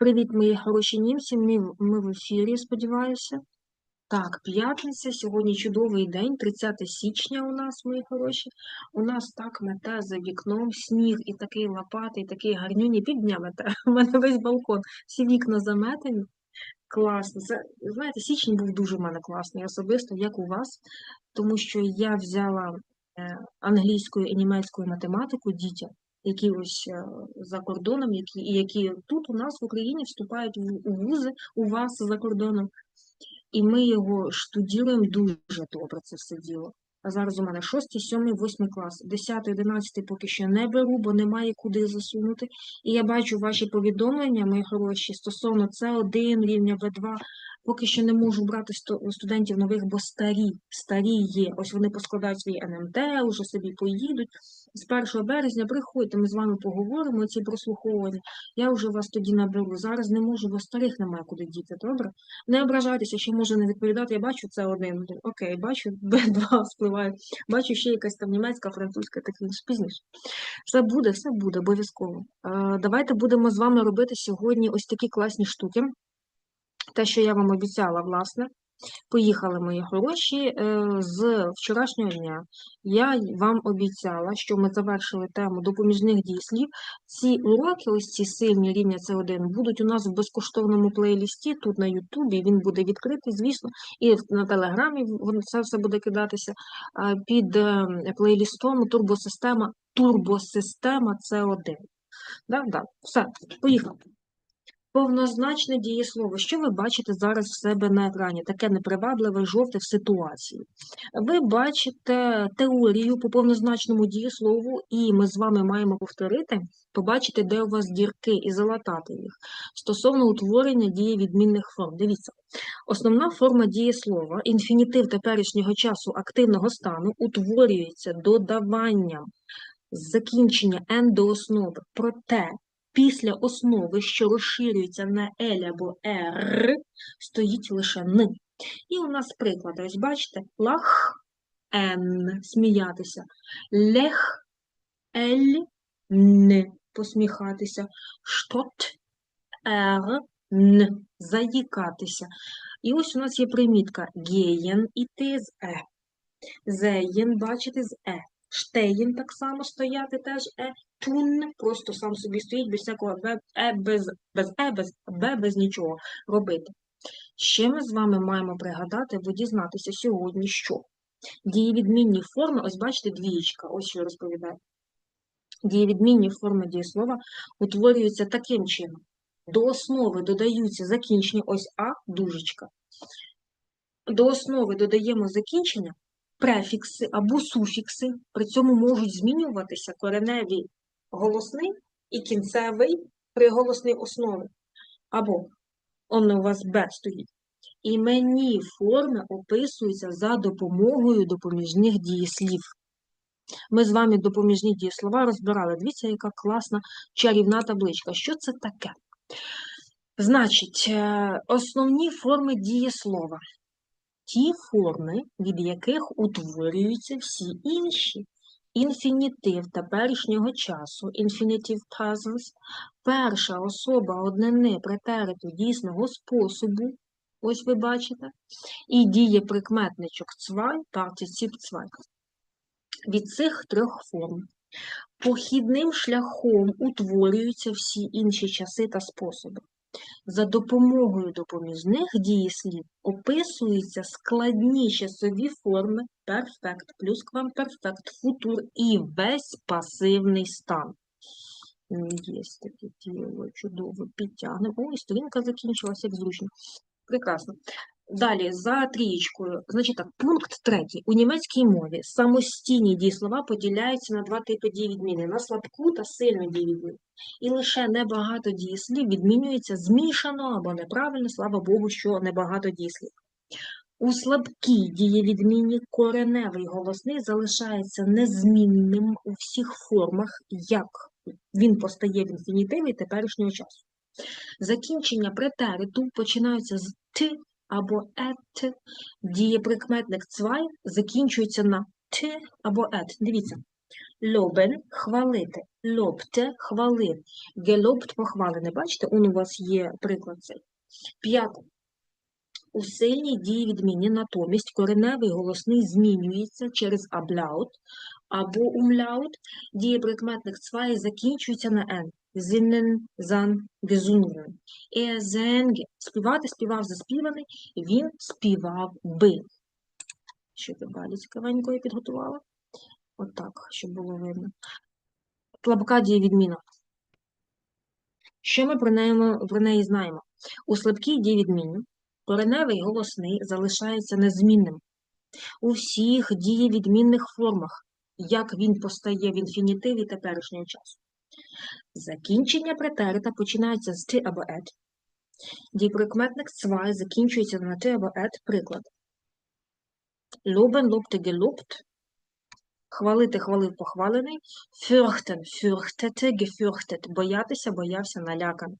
Привіт, мої хороші німці. Ми, ми в ефірі, сподіваюся. Так, п'ятниця, сьогодні чудовий день, 30 січня у нас, мої хороші. У нас так мете за вікном, сніг і такий лопатий, такий гарнюні півдня мете. У мене весь балкон, всі вікна заметені. Класно. Це, знаєте, січень був дуже в мене класний особисто, як у вас, тому що я взяла е, англійською і німецькою математику дітям, які ось е, за кордоном, які, які тут у нас в Україні вступають в вузи, у вас за кордоном. І ми його штудіруємо дуже добре, це все діло. А зараз у мене 6, 7, 8 клас. 10, 11 поки що не беру, бо немає куди засунути. І я бачу ваші повідомлення, мої хороші, стосовно С1, рівня В2. Поки що не можу брати студентів нових, бо старі, старі є. Ось вони поскладають свої НМТ, уже собі поїдуть. З 1 березня приходьте, ми з вами поговоримо, ці прослуховування. Я вже вас тоді наберу. Зараз не можу, бо старих немає куди діти, добре? Не ображайтеся, що може не відповідати. Я бачу це один. Окей, бачу, Б2 спливає. Бачу ще якась там німецька, французька, таке інше пізніше. Все буде, все буде, обов'язково. Е, Давайте будемо з вами робити сьогодні ось такі класні штуки. Те, що я вам обіцяла, власне. Поїхали, мої хороші. Е, З вчорашнього дня я вам обіцяла, що ми завершили тему допоміжних дієслів. Ці уроки, ось ці сильні рівня С1, будуть у нас в безкоштовному плейлісті тут на Ютубі. Він буде відкритий, звісно, і на Телеграмі це все буде кидатися під е, плейлістом турбосистема, турбосистема С1. Да, да. Все, поїхали. Повнозначне дієслово. Що ви бачите зараз в себе на екрані? Таке непривабливе жовте в ситуації. Ви бачите теорію по повнозначному дієслову, і ми з вами маємо повторити, побачити, де у вас дірки, і залатати їх стосовно утворення дієвідмінних форм. Дивіться, основна форма дієслова, інфінітив теперішнього часу активного стану, утворюється додаванням закінчення «н» до основи. Проте після основи, що розширюється на «л» або «р», стоїть лише «н». І у нас приклади. Ось бачите, лах «н» – сміятися, лех «ель» – «н» – посміхатися, штот «р» – «н» – заїкатися. І ось у нас є примітка «геєн» – іти з «е». Зеєн, бачите, з Е. Штеєн так само стояти теж Е. Тун просто сам собі стоїть без всякого Е, без, без Е, без Б, без нічого робити. Ще ми з вами маємо пригадати або дізнатися сьогодні, що дієвідмінні форми, ось бачите, двієчка, ось що я розповідаю. Дієвідмінні форми дієслова утворюються таким чином. До основи додаються закінчення, ось А, дужечка. До основи додаємо закінчення, префікси або суфікси, при цьому можуть змінюватися кореневі голосний і кінцевий приголосний основи. Або он у вас Б стоїть. Іменні форми описуються за допомогою допоміжних дієслів. Ми з вами допоміжні дієслова розбирали. Дивіться, яка класна чарівна табличка. Що це таке? Значить, е, основні форми дієслова ті форми, від яких утворюються всі інші. Інфінітив теперішнього часу, infinitive presence, перша особа однини претериту дійсного способу, ось ви бачите, і дієприкметничок цвай, партицip цвай. Від цих трьох форм похідним шляхом утворюються всі інші часи та способи. За допомогою допоміжних дієслів описуються складні часові форми перфект, плюс квамперфект, футур і весь пасивний стан. Є таке тіло, чудово, підтягнемо. Ой, сторінка закінчилася, як зручно. Прекрасно. Далі, за трієчкою. Значить так, пункт третій. У німецькій мові самостійні дієслова поділяються на два типи дієвідміни – на слабку та сильну дієвідміну. І лише небагато дієслів відмінюється змішано або неправильно, слава Богу, що небагато дієслів. У слабкій дієвідміні кореневий голосний залишається незмінним у всіх формах, як він постає в інфінітиві теперішнього часу. Закінчення претериту починаються з «т» або «ет», дієприкметник «цвай» закінчується на «т» або «ет». Дивіться, Лобен – хвалити. Лобте – хвалив. Гелобт – похвалений. Бачите, он у вас є приклад цей. П'яте. У сильній дії відміні натомість кореневий голосний змінюється через абляут або умляут. Дієприкметник цвай закінчується на «н». Zinnen, zan, gesungen. Er sang – співати, співав, заспіваний. Він співав би. Ти далі цікавенько я підготувала? Отак, щоб було видно. Слабка дієвідміна. Що ми про неї, про неї знаємо? У слабкій дієвідміні кореневий голосний залишається незмінним. У всіх дієвідмінних формах, як він постає в інфінітиві теперішнього часу. Закінчення претерита починається з ти або ет. Дієприкметник цвай закінчується на ти або ет. Приклад. Любен lobte, gelobt. Хвалити, хвалив, похвалений. Фюрхтен, фюрхтете, гефюрхтет. Боятися, боявся, наляканий.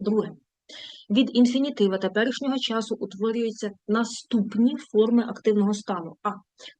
Друге. Від інфінітива теперішнього часу утворюються наступні форми активного стану. А.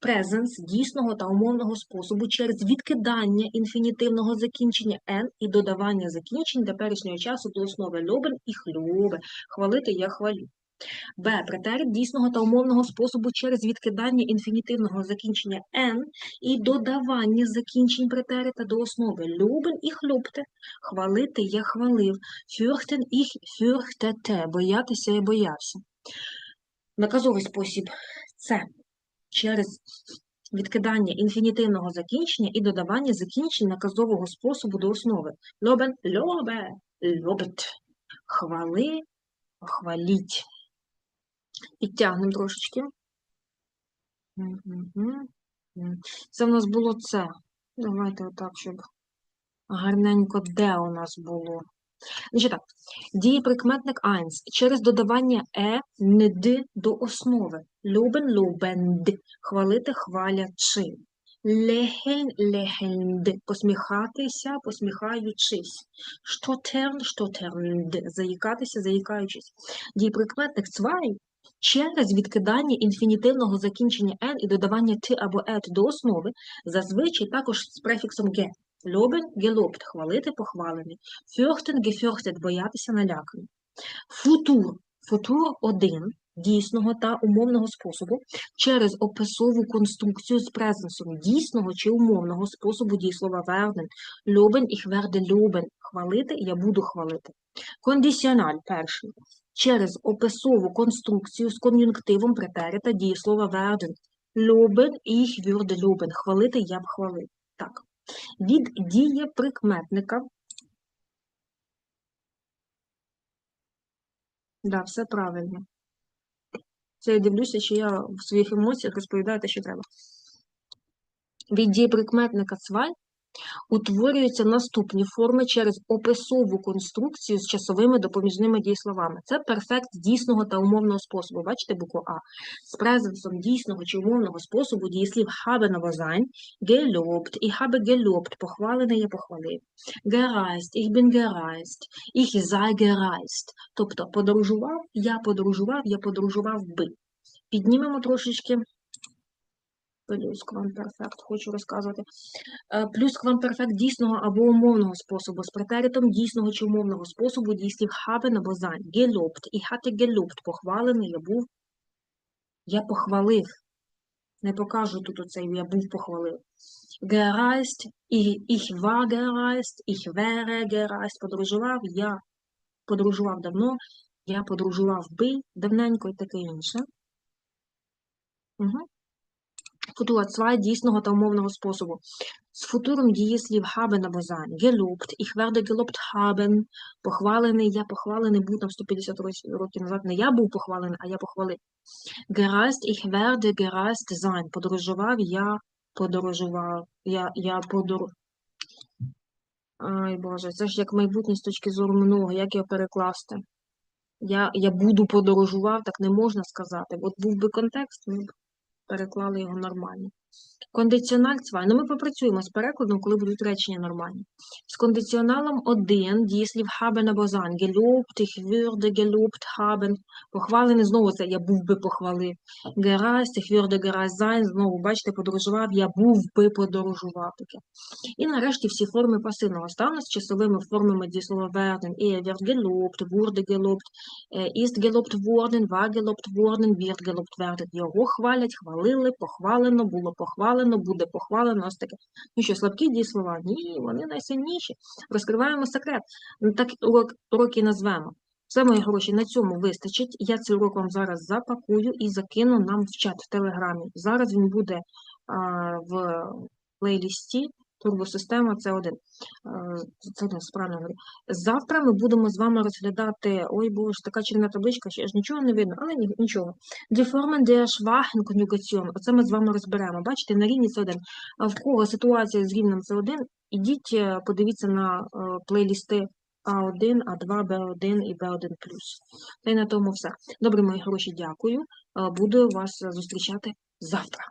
Презенс дійсного та умовного способу через відкидання інфінітивного закінчення «н» і додавання закінчень теперішнього часу до основи «льобен» і «хлюбе». Хвалити я хвалю. Б. Претерит дійсного та умовного способу через відкидання інфінітивного закінчення «н» і додавання закінчень претерита до основи «любен» і «хлюбте». Хвалити я хвалив. Фюрхтен і фюрхтете. Боятися я боявся. Наказовий спосіб це через відкидання інфінітивного закінчення і додавання закінчень наказового способу до основи. Лобен – льобе, льобет. Хвали – хваліть. Підтягнемо трошечки. Це в нас було це. Давайте отак, щоб гарненько де у нас було. Значить так, дієприкметник eins через додавання е, не д до основи. Любен, лубенд, хвалити, хвалячи. Лехен, лехенд, посміхатися, посміхаючись. Штотерн, штотернд, заїкатися, заїкаючись. Дієприкметник цвай через відкидання інфінітивного закінчення «н» і додавання «ти» або «ет» до основи, зазвичай також з префіксом «ге». Лобен – гелопт – хвалити, похвалений. Фьохтен – гефьохтет – боятися, наляканий. Футур – футур один дійсного та умовного способу через описову конструкцію з презенсом дійсного чи умовного способу дієслова werden. Лобен – ich werde loben – хвалити, я буду хвалити. Кондиціональ – перший через описову конструкцію з кон'юнктивом претерита дієслова werden. Loben – ich würde loben – хвалити, я б хвалив. Так. Від дієприкметника. Да, все правильно. Це я дивлюся, чи я в своїх емоціях розповідаю те, що треба. Від дієприкметника цваль утворюються наступні форми через описову конструкцію з часовими допоміжними дієсловами. Це перфект дійсного та умовного способу. Бачите букву А. З презенсом дійсного чи умовного способу дієслів haben або sein, gelobt, ich habe gelobt, похвалений, я похвалив. Gereist, ich bin gereist, ich sei gereist. Тобто подорожував, я подорожував, я подорожував би. Піднімемо трошечки плюс квамперфект, хочу розказувати. Е, Плюс квамперфект дійсного або умовного способу з претеритом дійсного чи умовного способу дійслів haben або sein. Gelobt. Ich hatte gelobt. Похвалений, я був. Я похвалив. Не покажу тут оцей, я був похвалив. Gereist. Ich war gereist. Ich wäre gereist. Подорожував. Я подорожував давно. Я подорожував би давненько і таке інше. Угу. Футур два дійсного та умовного способу. З футуром дієслів haben або. Gelobt. Ich werde gelobt haben. Похвалений. Я похвалений був там 150 років назад. Не я був похвалений, а я похвалив. Gereist. Ich werde gereist sein. Подорожував. Я подорожував. Я, я подор... Ай, Боже, це ж як майбутнє з точки зору минулого. Як його перекласти? Я, я буду подорожував, так не можна сказати. От був би контекст, ми переклали його нормально. Кондиціональ 2. Ну, ми попрацюємо з перекладом, коли будуть речення нормальні. З кондиціоналом 1 дієслів haben або sein. Gelobt, ich würde gelobt haben. Похвалений, знову це я був би похвалив. Gereist, ich würde gereist sein. Знову, бачите, подорожував, я був би подорожував. Таке. І нарешті всі форми пасивного стану з часовими формами дієслова werden. Er wird gelobt, wurde gelobt, е, ist gelobt worden, war gelobt worden, wird gelobt werden. Його хвалять, хвалили, похвалено, було похвалено, буде похвалено. Ось таке. Ну що, слабкі дієслова? Ні, вони найсильніші. Розкриваємо секрет. Ну, Так урок, уроки назвемо. Все, мої гроші, на цьому вистачить. Я цей урок вам зараз запакую і закину нам в чат в Телеграмі. Зараз він буде а, в плейлісті Турбосистема це один. Це один правильно говорю. Завтра ми будемо з вами розглядати. Ой, боже, така чорна табличка, ще ж нічого не видно, але ні- нічого. Formen der schwachen Konjugation. Оце ми з вами розберемо. Бачите, на рівні це один. В кого ситуація з рівнем це один? Ідіть, е, подивіться на е, плейлісти А1, А2, Б1 і Б1+. Та й на тому все. Добре, мої гроші, дякую. Е, Буду вас зустрічати завтра.